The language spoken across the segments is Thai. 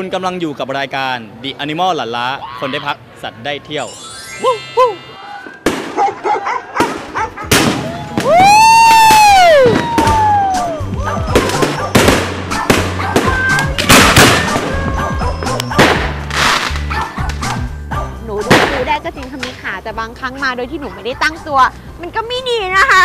คุณกำลังอยู่กับรายการ The Animal หลันล้า คนได้พักสัตว์ได้เที่ยว หนูดูดูได้ก็จริงค่ะมีขาแต่บางครั้งมาโดยที่หนูไม่ได้ตั้งตัว มันก็ไม่ดีนะคะ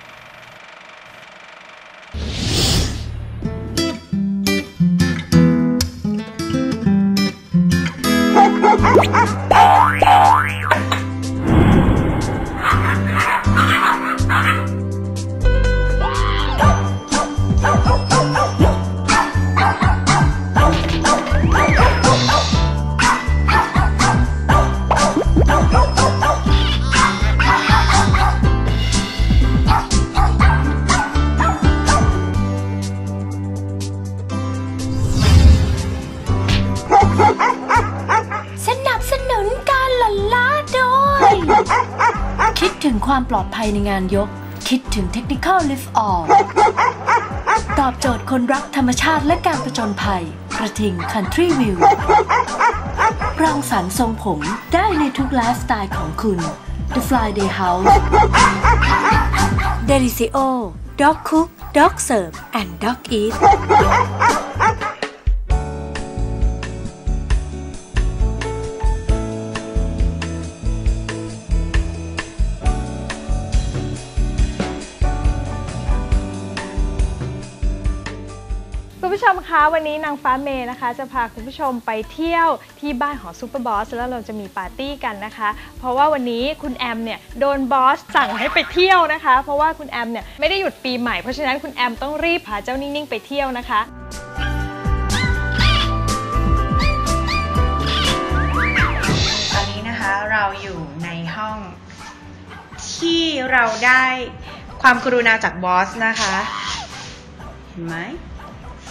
ยในงานยก คิดถึง Technical Lift All ตอบโจทย์คนรักธรรมชาติและการประจนภัย กระทิง Country View รังสรรค์ทรงผมได้ในทุกไลฟ์สไตล์ของคุณ The Friday House Delicio Dog Cook Dog Serve and Dog Eat มคะวันนี้นางฟ้าเมย์นะคะ จะพาคุณผู้ชมไปเที่ยวที่บ้านของซูเปอร์บอสแล้วเราจะมีปาร์ตี้กันนะคะ เพราะว่าวันนี้คุณแอมเนี่ยโดนบอสสั่งให้ไปเที่ยวนะคะ เพราะว่าคุณแอมเนี่ยไม่ได้หยุดปีใหม่เพราะฉะนั้นคุณแอมต้องรีบพาเจ้านิ่งๆไปเที่ยวนะคะตอนนี้นะคะเราอยู่ในห้องที่เราได้ความกรุณาจากบอสนะคะเห็นไหม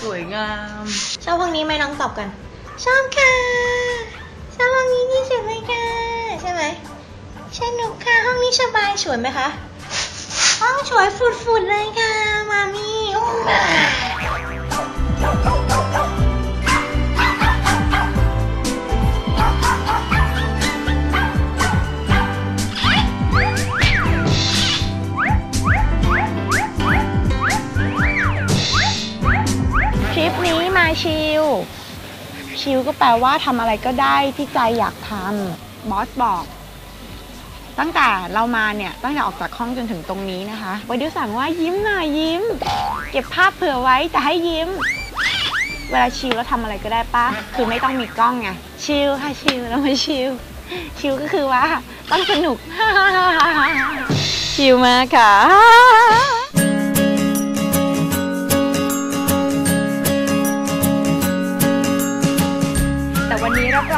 สวยงาม ชอบห้องนี้ไหมน้องตอบกัน ชอบค่ะชอบห้องนี้ที่สุดเลยค่ะใช่ไหมสนุกค่ะห้องนี้สบายสวยไหมคะห้องสวยฟุดๆเลยค่ะมามีโอ้ ชิลก็แปลว่าทำอะไรก็ได้ที่ใจอยากทำบอสบอก ตั้งแต่เรามาเนี่ยตั้งแต่ออกจากห้องจนถึงตรงนี้นะคะวดิวสั่งว่ายิ้มหน่อยยิ้ม เก็บภาพเผื่อไว้แต่ให้ยิ้ม เวลาชิลแล้วทำอะไรก็ได้ปะคือไม่ต้องมีกล้องไงชิลค่ะชิลแล้วมาชิลชิลก็คือว่าต้องสนุกชิลมากค่ะ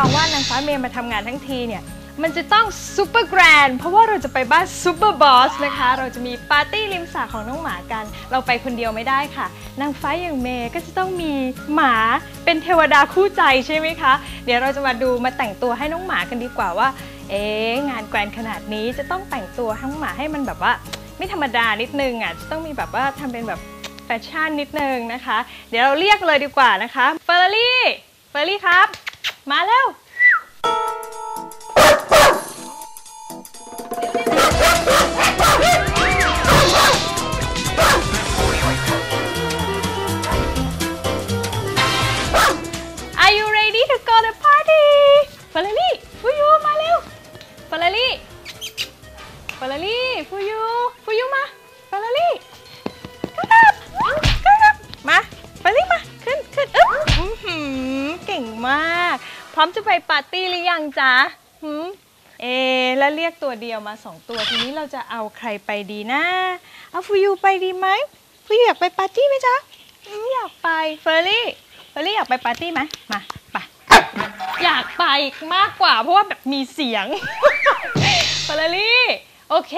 องว่านางฟ้าเมย์มาทำงานทั้งทีเนี่ย มันจะต้องซูเปอร์แกรนด์เพราะว่าเราจะไปบ้านซูเปอร์บอสนะคะ เราจะมีปาร์ตี้ริมสระของน้องหมากัน เราไปคนเดียวไม่ได้ค่ะ นางฟ้าอย่างเมย์ก็จะต้องมีหมาเป็นเทวดาคู่ใจใช่ไหมคะ เดี๋ยวเราจะมาดูมาแต่งตัวให้น้องหมากันดีกว่าว่า เอ๊ะงานแกรนด์ขนาดนี้จะต้องแต่งตัวให้งหมาให้มันแบบว่า ไม่ธรรมดานิดนึงอะจะต้องมีแบบว่าทำเป็นแบบแฟชั่นนิดนึงนะคะ เดี๋ยวเราเรียกเลยดีกว่านะคะเฟอร์รี่เฟอร์รี่ครับ มาแล้ว Are you ready to go to party เฟอร์รี่ฟูยูมาเร็วฟอร์รี่เฟอร์รี่ฟูยูฟูยูมาฟอร์รี่ก็กลับก็กลับมาฟอร์รี่มา ขึ้นขึ้นอึ๊บเก่งมาก ร้อมจะไปปาร์ตี้หรือยังจ๊ะหืมเอ แล้วเรียกตัวเดียวมาสองตัว ทีนี้เราจะเอาใครไปดีนะ เอาฟูยูไปดีไหมฟูยูอยากไปปาร์ตี้ไหมจ๊ะอืมอยากไป เฟอร์รี่ เฟอร์รี่อยากไปปาร์ตี้ไหมมาไป อยากไปมากกว่าเพราะว่าแบบมีเสียง เฟอร์รี่ โอเค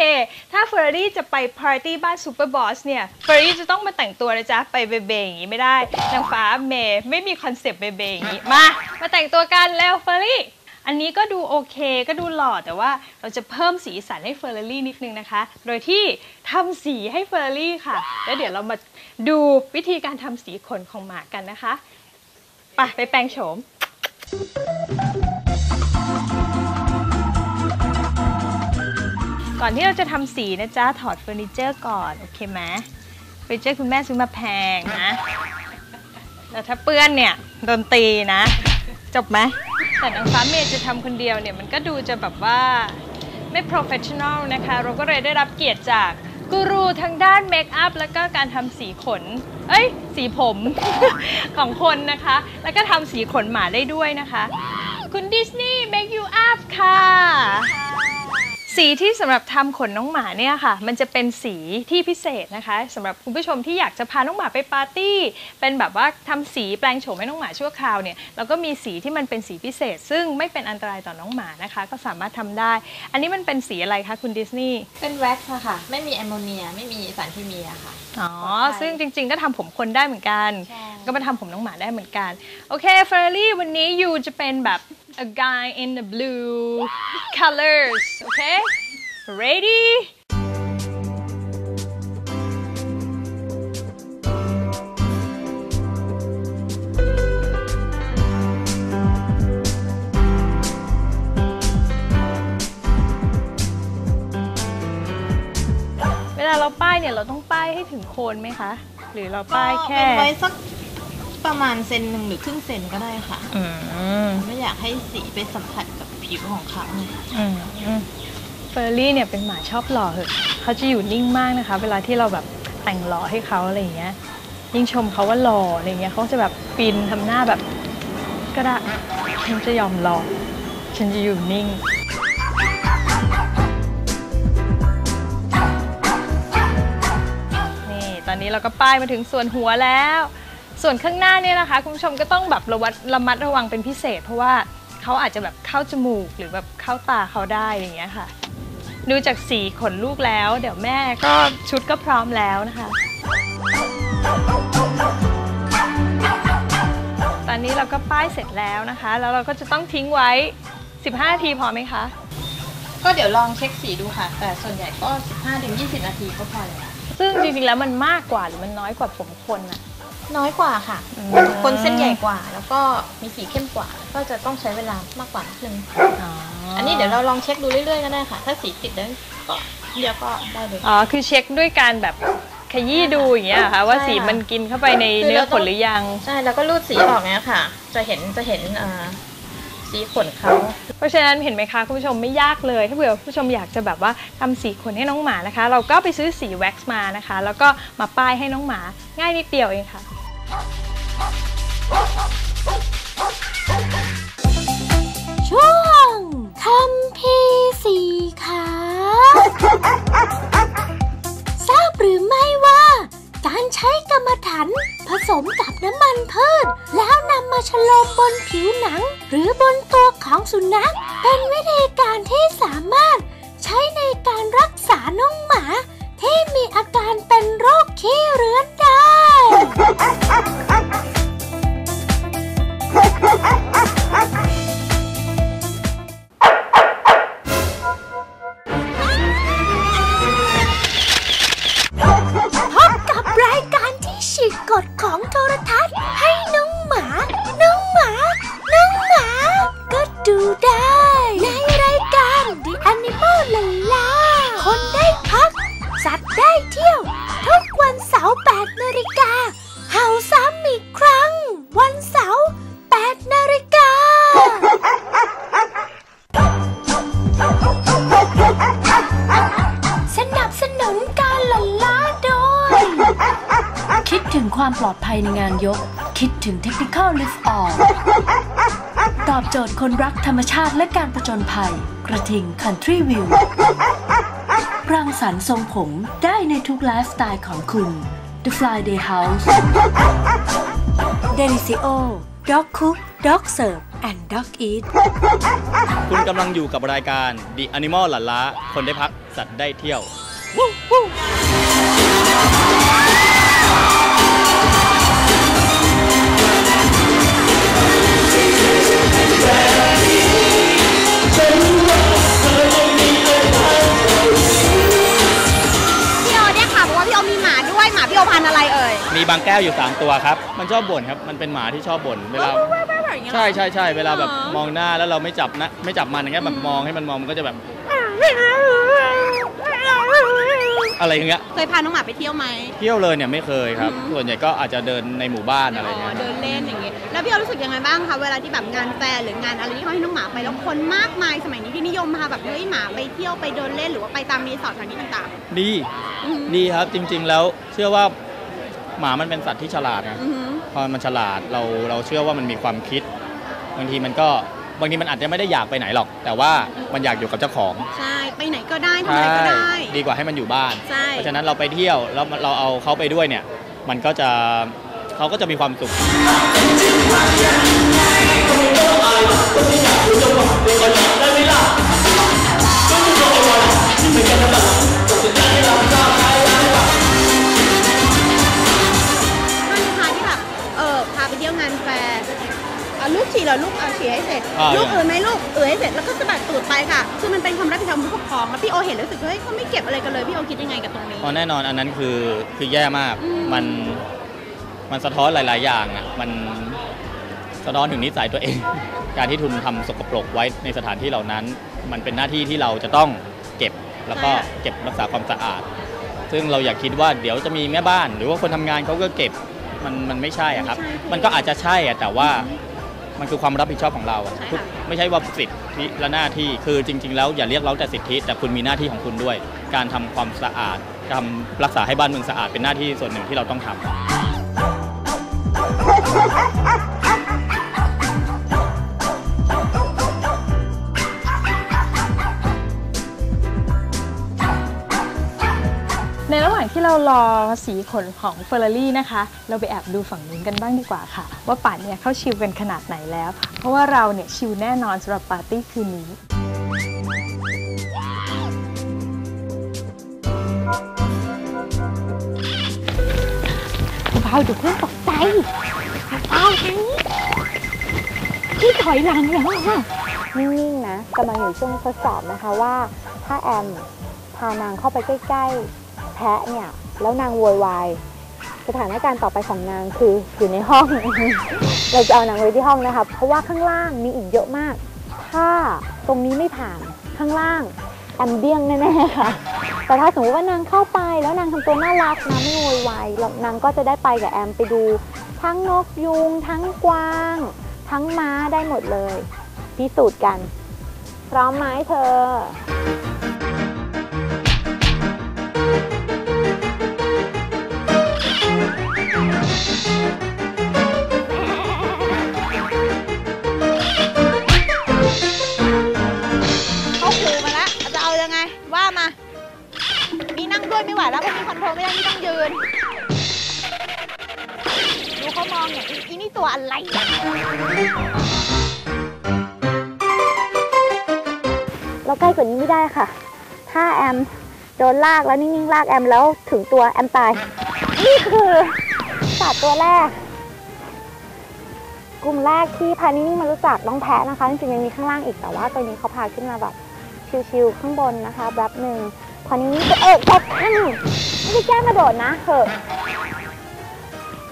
ถ้าเฟอร์รี่จะไปปาร์ตี้บ้านซูเปอร์บอสเนี่ยเฟอร์รี่จะต้องมาแต่งตัวนะจ๊ะ ไปเบเบอย่างนี้ไม่ได้ นางฟ้าเมย์ไม่มีคอนเซปต์เบเบอย่างนี้ มา มาแต่งตัวกันแล้วเฟอร์รี่ อันนี้ก็ดูโอเคก็ดูหล่อแต่ว่าเราจะเพิ่มสีสันให้เฟอร์รี่นิดนึงนะคะ โดยที่ทำสีให้เฟอร์รี่ค่ะ แล้วเดี๋ยวเรามาดูวิธีการทำสีขนของหมากันนะคะ ไปไปแปลงโฉม ก่อนที่เราจะทำสีนะจ๊ะถอดเฟอร์นิเจอร์ก่อน โอเคไหมเฟอร์นิเจอร์คุณแม่ซื้อมาแพงนะแล้วถ้าเปื้อนเนี่ยโดนตีนะ จบไหมแต่นางฟ้าเมย์จะทำคนเดียวเนี่ยมันก็ดูจะแบบว่าไม่ professional นะคะ เราก็เลยได้รับเกียรติจากกูรูทางด้านเมคอัพแล้วก็การทำสีขน เอ้ย สีผมของคนนะคะ แล้วก็ทำสีขนหมาได้ด้วยนะคะ คุณดิสนีย์ make you up ค่ะ สีที่สำหรับทำขนน้องหมาเนี่ยค่ะ มันจะเป็นสีที่พิเศษนะคะสำหรับคุณผู้ชมที่อยากจะพาน้องหมาไปปาร์ตี้ เป็นแบบว่าทำสีแปลงโฉมให้น้องหมาชั่วคราวเนี่ยเราก็มีสีที่มันเป็นสีพิเศษ ซึ่งไม่เป็นอันตรายต่อน้องหมานะคะ ก็สามารถทำได้ อันนี้มันเป็นสีอะไรคะคุณดิสนีย์เป็นแว็กซ์อะค่ะ ไม่มีแอมโมเนีย ไม่มีสารเคมีอะค่ะอ๋อซึ่งจริง ๆ ก็ทำผมคนได้เหมือนกัน ใช่ ก็มาทำผมน้องหมาได้เหมือนกัน โอเคเฟอร์รี่วันนี้ยูจะเป็นแบบ a guy in the blue colors โอเค ready เวลาเราป้ายเนี่ยเราต้องป้ายให้ถึงโคนไหมคะ หรือเราป้ายแค่ เป็นไว้สัก ประมาณเซนหนึ่งหรือครึ่งเซนก็ได้ค่ะอืมไม่อยากให้สีไปสัมผัสกับผิวของเขาไงอืมอืมเฟอร์รี่เนี่ยเป็นหมาชอบหล่อเหอะเขาจะอยู่นิ่งมากนะคะ เวลาที่เราแบบแต่งหล่อให้เขาอะไรอย่างเงี้ย ยิ่งชมเขาว่าหล่ออะไรเงี้ยเขาจะแบบปินทำหน้าแบบก็ได้ฉันจะยอมหล่อฉันจะอยู่นิ่ง นี่ ตอนนี้เราก็ป้ายมาถึงส่วนหัวแล้ว ส่วนข้างหน้าเนี่ยนะคะคุณผู้ชมก็ต้องแบบระวัดระมัดระวังเป็นพิเศษ เพราะว่าเขาอาจจะแบบเข้าจมูกหรือแบบเข้าตาเขาได้อย่างเงี้ยค่ะ ดูจากสีขนลูกแล้ว เดี๋ยวแม่ก็ชุดก็พร้อมแล้วนะคะ ตอนนี้เราก็ป้ายเสร็จแล้วนะคะ แล้วเราก็จะต้องทิ้งไว้ 15 นาทีพอไหมคะ ก็เดี๋ยวลองเช็คสีดูค่ะ แต่ส่วนใหญ่ก็ 15-20 นาทีก็พอแล้วซึ่งจริงๆแล้วมันมากกว่าหรือมันน้อยกว่าผมคนอะ น้อยกว่าค่ะอืมคนเส้นใหญ่กว่า แล้วก็มีสีเข้มกว่า ก็จะต้องใช้เวลามากกว่านิดนึงอันนี้เดี๋ยวเราลองเช็คดูเรื่อยๆก็ได้ค่ะ ถ้าสีติดแล้วก็เดี๋ยวก็ได้เลย อ๋อ คือเช็คด้วยการแบบขยี้ดูอย่างเงี้ยเหรอค่ะ ว่าใช่ค่ะสีมันกินเข้าไปในคือเนื้อเราขต้องนหรือยัง ใช่ แล้วก็รูดสีออกเนี้ยค่ะ จะเห็นจะเห็นอ่า สีขนเขา เพราะฉะนั้นเห็นไหมคะคุณผู้ชมไม่ยากเลย ถ้าเผื่อคุณผู้ชมอยากจะแบบว่าทำสีขนให้น้องหมานะคะ เราก็ไปซื้อสีแว็กซ์มานะคะ แล้วก็มาป้ายให้น้องหมาง่ายนิดเดียวเองค่ะช่วงคำพีสีขาทราบหรือไม่ว่า การใช้กรรมฐานผสมกับน้ำมันพืช แล้วนำมาฉลมบนผิวหนัง หรือบนตัวของสุนัข เป็นวิธีการที่สามารถใช้ในการ ยในงานยก คิดถึง Technical Lift Off ตอบโจทย์คนรักธรรมชาติและการประจนภัย กระทิง Country View รังสรรค์ทรงผมได้ในทุกไลฟ์สไตล์ของคุณ The Friday House Delicio Dog Cook Dog Serve and Dog Eat คุณกำลังอยู่กับรายการ The Animal หลันล้า คนได้พักสัตว์ได้เที่ยว พี่โอเนี่ยค่ะบอกว่าพี่โอมีหมาด้วยหมาพี่โอพันอะไรเอ่ยมีบางแก้วอยู่ 3 ตัวครับ มันชอบบ่นครับ มันเป็นหมาที่ชอบบ่นเวลาใช่ใช่ใช่เวลาแบบมองหน้าแล้วเราไม่จับนะไม่จับมันอย่างเงี้ยแบบมองให้มันมองมันก็จะแบบ อะไรอย่างเงี้ยเคยพาน้องหมาไปเที่ยวไหม เที่ยวเลยเนี่ยไม่เคยครับ อืม ส่วนใหญ่ก็อาจจะเดินในหมู่บ้านอะไรอ๋เงี้อยเดินเล่นอย่างเงี้ยแล้วพี่เอารู้สึกยังไงบ้างคะเวลาที่แบบงานแฟร์หรืองานอะไรที่เขาให้น้องหมาไปแล้วคนมากมายสมัยนี้ที่นิยมพาแบบเฮ้ยหมาไปเที่ยวไปเดินเล่นหรือว่าไปตามรีสอร์ทสถานที่ต่างดีๆอือหือดีครับจริง ๆ แล้วเชื่อว่าหมามันเป็นสัตว์ที่ฉลาดนะ อือหือพอมันฉลาดเราเราเชื่อว่ามันมีความคิด บางทีมันก็ บางทีมันอาจจะไม่ได้อยากไปไหนหรอก แต่ว่ามันอยากอยู่กับเจ้าของใช่ไปไหนก็ได้ทำอะไรก็ได้ ดีกว่าให้มันอยู่บ้าน ใช่ เพราะฉะนั้นเราไปเที่ยวแล้วเราเอาเขาไปด้วยเนี่ย มันก็จะเขาก็จะมีความสุขถ้า เอาลูกฉี่เหรอลูกเอาฉี่ให้เสร็จ อ่า ลูกเอือไหมลูกเอือให้เสร็จแล้วก็สะบัดตูดไปค่ะ คือมันเป็นความรับผิดชอบของผู้ปกครองแล้วพี่โอเห็นแล้วรู้สึกเฮ้ยเขาไม่เก็บอะไรกันเลยพี่โอคิดยังไงกับตรงนี้เพราะแน่นอนอันนั้นคือคือแย่มากอืม มันมันสะท้อนหลาย ๆ อย่างอะมันสะท้อนถึงนิสัยตัวเอง การที่ทุนทำสกปรกไว้ในสถานที่เหล่านั้น มันเป็นหน้าที่ที่เราจะต้องเก็บแล้วก็เก็บรักษาความสะอาด ซึ่งเราอยากคิดว่าเดี๋ยวจะมีแม่บ้าน หรือว่าคนทำงานเขาก็เก็บมันมันไม่ใช่อะครับ มันก็อาจจะใช่อะแต่ว่า มันคือความรับผิดชอบของเราอะทุกไม่ใช่ว่าสิทธิและหน้าที่คือจริง ๆ แล้วอย่าเรียกร้องแต่สิทธิ แต่คุณมีหน้าที่ของคุณด้วย การทำความสะอาดทำรักษาให้บ้านเมืองสะอาดเป็นหน้าที่ส่วนหนึ่งที่เราต้องทำางที่เรารอสีขนของเฟอร์รารี่นะคะ เราไปแอบดูฝั่งนู้นกันบ้างดีกว่าค่ะ ว่าป่านเนี่ยเขาชิลกันขนาดไหนแล้ว เพราะว่าเราเนี่ยชิลแน่นอนสำหรับปาร์ตี้คืนนี้เบาเดี๋ยวเพื่อนตกใจเบาๆนะพี่ถอยหลังแล้วอะนิ่งๆนะกำลังอยู่ช่วงทดสอบนะคะว่า ถ้าแอมพานางเข้าไปใกล้ ๆ แพะเนี่ยแล้วนางโวยวายสถานการณ์ต่อไปของนางคืออยู่ในห้อง เราจะเอานางไว้ที่ห้องนะคะเพราะว่าข้างล่างมีอีกเยอะมาก ถ้าตรงนี้ไม่ผ่านข้างล่างแอมเบี้ยงแน่ๆค่ะ แต่ถ้าสมมติว่านางเข้าไปแล้วนางทำตัวน่ารักนะไม่โวยวายแล้วนางก็จะได้ไปกับแอมไปดู ทั้งนกยุง ทั้งกวาง ทั้งม้าได้หมดเลย พิสูจน์กัน พร้อมไหมเธอ ด้วยไม่ไหวแล้วเพราะมีคอนโทรลไม่ได้นี่ต้องยืน ดูเขามองเนี่ยอีอีนี่ตัวอะไรอะเราใกล้กว่านี้ไม่ได้ค่ะ ถ้าแอมโดนลากแล้วนิ่งๆลากแอมแล้วถึงตัวแอมตาย นี่คือสัตว์ตัวแรก กลุ่มแรกที่พานิ่งๆมารู้จักน้องแพะนะคะจริงๆยังมีข้างล่างอีกแต่ว่าตัวนี้เขาพาขึ้นมาแบบชิวๆข้างบนนะคะแบบหนึ่ง พอนิ่งๆตัวเอกตกข้าไม่ได้แกล้งกระโดดนะเหอะ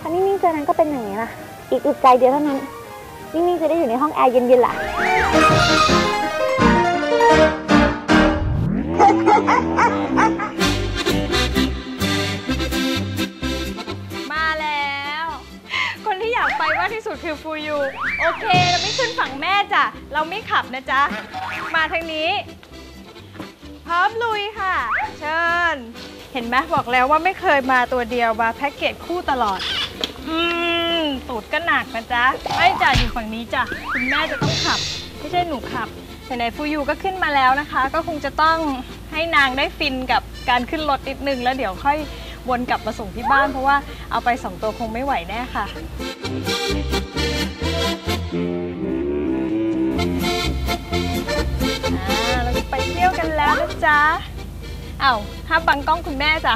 พอนิ่งเจอนั้นก็เป็นอย่างนี้ละอีกอึดใจเดียวเท่านั้น นิ่งๆจะได้อยู่ในห้องแอร์เย็นๆล่ะมาแล้ว คนที่อยากไปมากที่สุดคือฟูยู โอเค เราไม่ขึ้นฝั่งแม่จ้ะ เราไม่ขับนะจ๊ะ มาทางนี้ ร้อมลุยค่ะ เชิญ เห็นไหมบอกแล้วว่าไม่เคยมาตัวเดียวมาแพ็กเกจคู่ตลอด อืมตูดก็หนักนะจ๊ะไม่จ้ะอยู่ฝั่งนี้จ้ะคุณแม่จะต้องขับ ไม่ใช่หนูขับไหนๆฟูยูก็ขึ้นมาแล้วนะคะ ก็คงจะต้องให้นางได้ฟินกับการขึ้นรถนิดนึง แล้วเดี๋ยวค่อยวนกลับมาส่งที่บ้านเพราะว่าเอาไปสองตัวคงไม่ไหวแน่ค่ะาเราจะไปเที่ยวกันแล้วนะจ๊ะอ้าวห้ามบังกล้องคุณแม่จ้ะ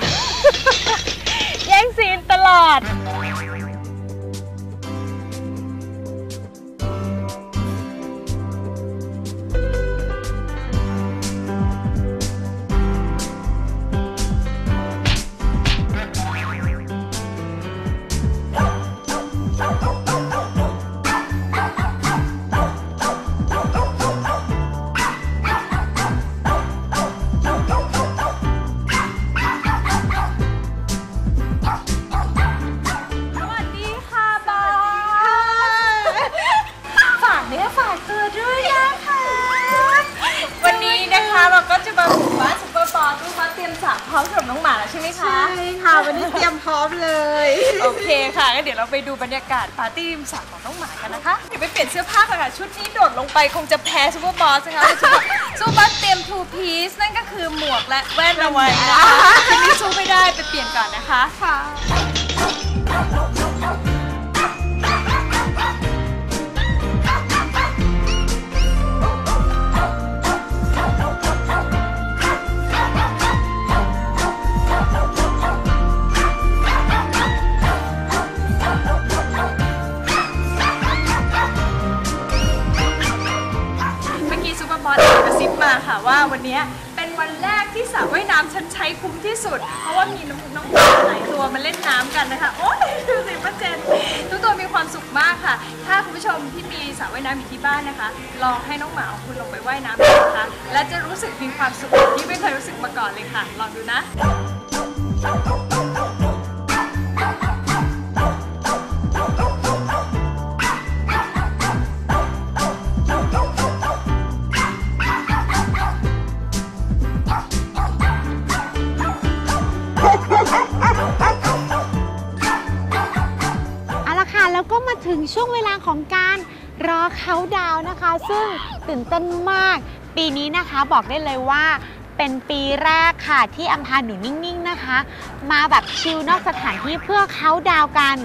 แย่งซีนตลอด ร้อมสำหรับน้องหมาแล้วใช่ไหมคะ ใช่ค่ะ วันนี้เตรียมพร้อมเลย โอเคค่ะงั้นเดี๋ยวเราไปดูบรรยากาศปาร์ตี้ริมสระของน้องหมากันนะคะ เดี๋ยวไปเปลี่ยนเสื้อผ้ากันค่ะ ชุดนี้โดดลงไปคงจะแพ้ซูเปอร์บอสนะคะซูเปอร์ซูเปอร์บอสเตรียมทูพีซนั่นก็คือหมวกและแว่นเอาไว้นะคะชุดนี้สู้ไม่ได้ไปเปลี่ยนก่อนนะคะ ค่ะ มาค่ะว่าวันนี้เป็นวันแรกที่สระว่ายน้ำฉันใช้คุ้มที่สุด เพราะว่ามีน้องน้องหมาหลายตัวมาเล่นน้ำกันนะคะ โอ้ยดูสิป้าเจนทุกตัวมีความสุขมากค่ะ ถ้าคุณผู้ชมที่มีสระว่ายน้ำอยู่ที่บ้านนะคะ ลองให้น้องหมาของคุณลงไปว่ายน้ำนะคะ และจะรู้สึกมีความสุขที่ไม่เคยรู้สึกมาก่อนเลยค่ะ ลองดูนะ เขาดาวนะคะ ซึ่งตื่นเต้นมาก ปีนี้นะคะบอกได้เลยว่าเป็นปีแรกค่ะที่อัมพาหนูนิ่งๆนะคะ มาแบบชิลนอกสถานที่เพื่อเขาดาวกัน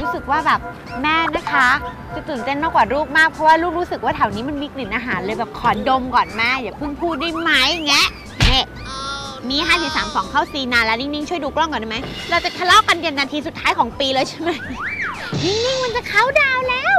รู้สึกว่าแบบแม่นะคะ จะตื่นเต้นมากกว่าลูกมากเพราะว่าลูกรู้สึกว่าแถวนี้มันมีกลิ่นอาหารเลยแบบขอดมก่อนแม่อย่าเพิ่งพูดได้ไหมแงะเนี่ยมี5 4 3 2เข้าซีนานแล้วนิ่งๆช่วยดูกล้องก่อนได้ไหมเราจะทะเลาะกันยันนาทีสุดท้ายของปีเลยใช่ไหมนิ่งๆมันจะเข้าดาวแล้ว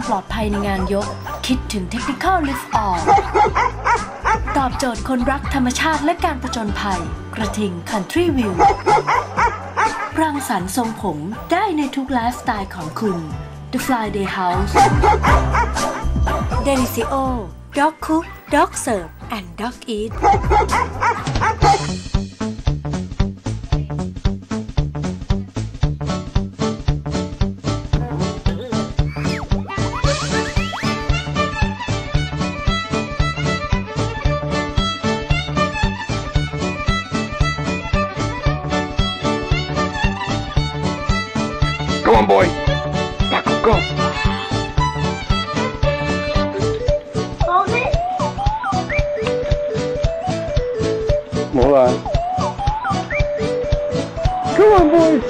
ความปลอดภัยในงานยก คิดถึง Technical Lift All ตอบโจทย์คนรักธรรมชาติและการผจญภัย กระทิง Country View รังสรรค์ทรงผมได้ในทุกไลฟ์สไตล์ของคุณ The Friday House Delicio Dog Cook Dog Serve and Dog Eat Go on, boy. Paco, go. Hold it. Hold on. Come on, boys.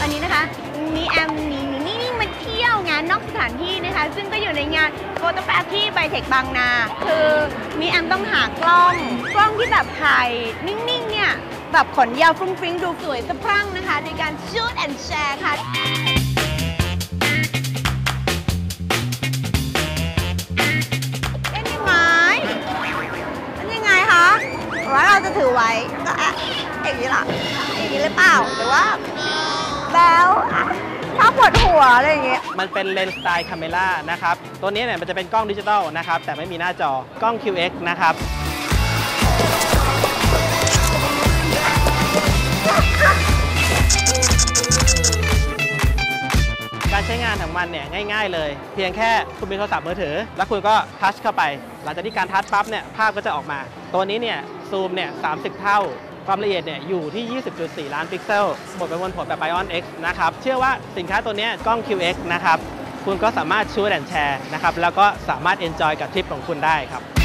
อนนี้นะคะมีแอมหนีหนูนิ่งมาเที่ยวงานนอกสถานที่นะคะ ซึ่งก็อยู่ในงานโฟโตแปบที่ไบเทคบางนา คือมีแอมต้องหากล้อง กล้องที่แบบถ่ายนิ่ง ๆ เนี่ย แบบขนยาวฟรุ้งฟริ้งดูสวยสะพรั่งนะคะในการชูดแอนด์แชร์ค่ะ ถือไว้ก็อะอย่างนี้ล่ะอย่างนี้หรือเปล่าหรือว่าแล้วอะชอบปวดหัวอะไรอย่างเงี้ยมันเป็นเลนส์สไตล์คาเมล่านะครับ ตัวนี้เนี่ยมันจะเป็นกล้องดิจิตอลนะครับ แต่ไม่มีหน้าจอกล้อง QX นะครับการใช้งานของมันเนี่ยง่าย ๆ เลย เพียงแค่คุณมีโทรศัพท์มือถือ แล้วคุณก็ทัชเข้าไป หลังจากที่การทัชปั๊บเนี่ยภาพก็จะออกมา ตัวนี้เนี่ย ซูมเนี่ย 30 เท่า ความละเอียดเนี่ยอยู่ที่ 20.4 ล้านพิกเซลหมดไปบนผลแบบ Ion X นะครับ เชื่อว่าสินค้าตัวนี้กล้อง QX นะครับ คุณก็สามารถชูดแอนแชร์นะครับ แล้วก็สามารถ enjoy กับทริปของคุณได้ครับ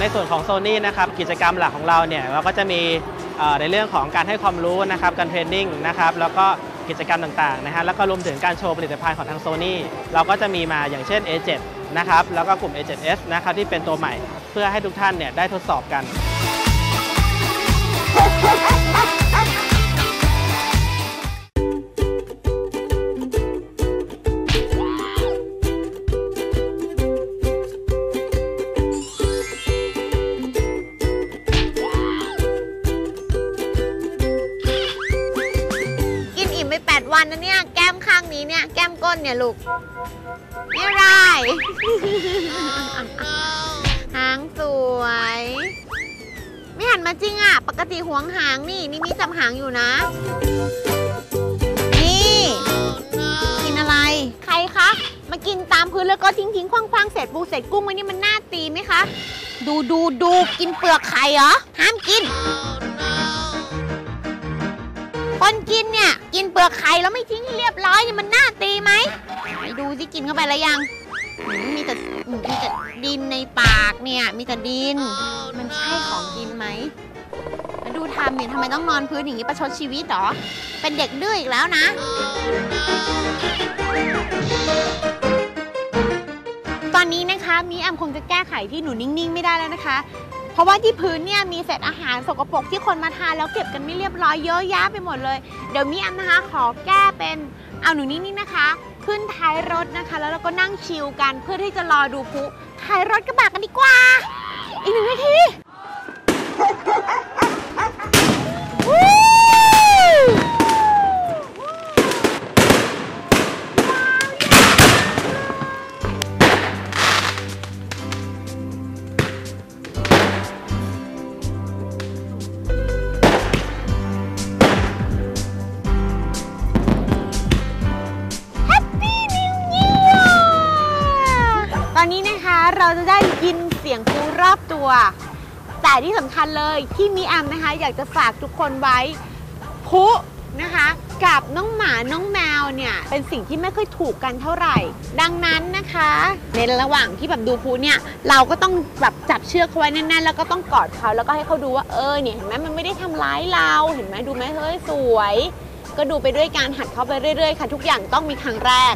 ในส่วนของโซนี่นะครับกิจกรรมหลักของเราเนี่ยเราก็จะมีในเรื่องของการให้ความรู้นะครับการเทรนนิ่งนะครับแล้วก็กิจกรรมต่างๆนะฮะแล้วก็รวมถึงการโชว์ผลิตภัณฑ์ของทางโซนี่เราก็จะมีมาอย่างเช่น A7 นะครับแล้วก็กลุ่ม A7S นะครับที่เป็นตัวใหม่ เพื่อให้ทุกท่านเนี่ยได้ทดสอบกันกิน เนี่ยลูกไม่ได้หางสวย ไม่หันมาจริงอะ ปกติหวงหางนี่ นี่มีจับหางอยู่นะ นี่กินอะไร ใครคะ มากินตามพื้นแล้วก็ทิ้งทิ้งคว่างคว่างเศษปูเศษกุ้งไว้นี่มันน่าตีไหมคะ ดูดูดูกินเปลือกไข่เหรอ ห้ามกิน คนกินเนี่ย กินเปลือกไข่แล้วไม่ทิ้งให้เรียบร้อยเนี่ยมันน่าตีไหมไหนดูสิกินเข้าไปแล้วยังหืมมีแต่อืมมีแต่ดินในปากเนี่ยมีแต่ดิน มันใช่ของกินไหมแล้วดูทำเนี่ยทำไมต้องนอนพื้นอย่างนี้ประชดชีวิตเหรอ เป็นเด็กดื้ออีกแล้วนะ ตอนนี้นะคะมีแอมคงจะแก้ไขที่หนูนิ่งๆ ไม่ได้แล้วนะคะ ราะว่าที่พื้นเนี่ยมีเศษอาหารสกปรกที่คนมาทานแล้วเก็บกันไม่เรียบร้อยเยอะแยะไปหมดเลย เดี๋ยวมีแอมนะคะขอแก้เป็นเอาหนูนิ่งๆนะคะ ขึ้นท้ายรถนะคะ แล้วเราก็นั่งชิลกันเพื่อที่จะรอดูพลุท้ายรถกระบะกันดีกว่า อีกหนึ่งนาที คัญเลยที่มีแอมนะคะ อยากจะฝากทุกคนไว้พุนะคะกับน้องหมาน้องแมวเนี่ยเป็นสิ่งที่ไม่ค่อยถูกกันเท่าไหร่ ดังนั้นนะคะ ในระหว่างที่แบบดูพุเนี่ยเราก็ต้องแบบจับเชือกเขาไว้แน่นๆแล้วก็ต้องกอดเขาแล้วก็ให้เขาดูว่าเออเนี่ยเห็นไหมมันไม่ได้ทำร้ายเราเห็นไหมดูไหมเฮ้ยสวย ก็ดูไปด้วยการหัดเขาไปเรื่อยๆค่ะ ทุกอย่างต้องมีครั้งแรก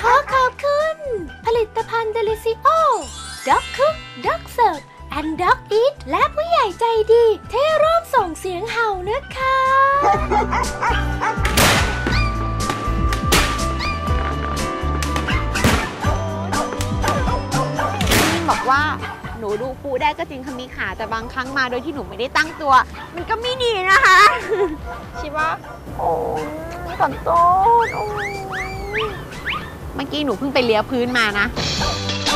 ขอขอบคุณผลิตภัณฑ์เดลิซิโอ ด็อกคุกด็อกเซิร์ฟแอนด็อกอีทและผู้ใหญ่ใจดี ที่ร่วมส่งเสียงเห่านะคะนิ่งบอกว่าหนูดูปูได้ก็จริงค่ะมีขาแต่บางครั้งมาโดยที่หนูไม่ได้ตั้งตัว มันก็ไม่ดีนะคะชิว่าโอ้ยขอโทษโอ้ยเมื่อกี้หนูเพิ่งไปเลียพื้นมานะ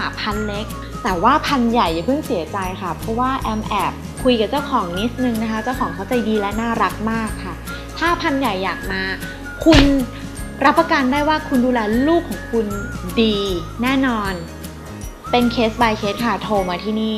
หมาพันเล็ก แต่ว่าพันใหญ่อย่าเพิ่งเสียใจค่ะ เพราะว่าแอมแอบคุยกับเจ้าของนิดนึงนะคะ เจ้าของเขาใจดีและน่ารักมากค่ะ ถ้าพันใหญ่อยากมา คุณรับประกันได้ว่าคุณดูแลลูกของคุณดีแน่นอน เป็นเคส by เคสค่ะ โทรมาที่นี่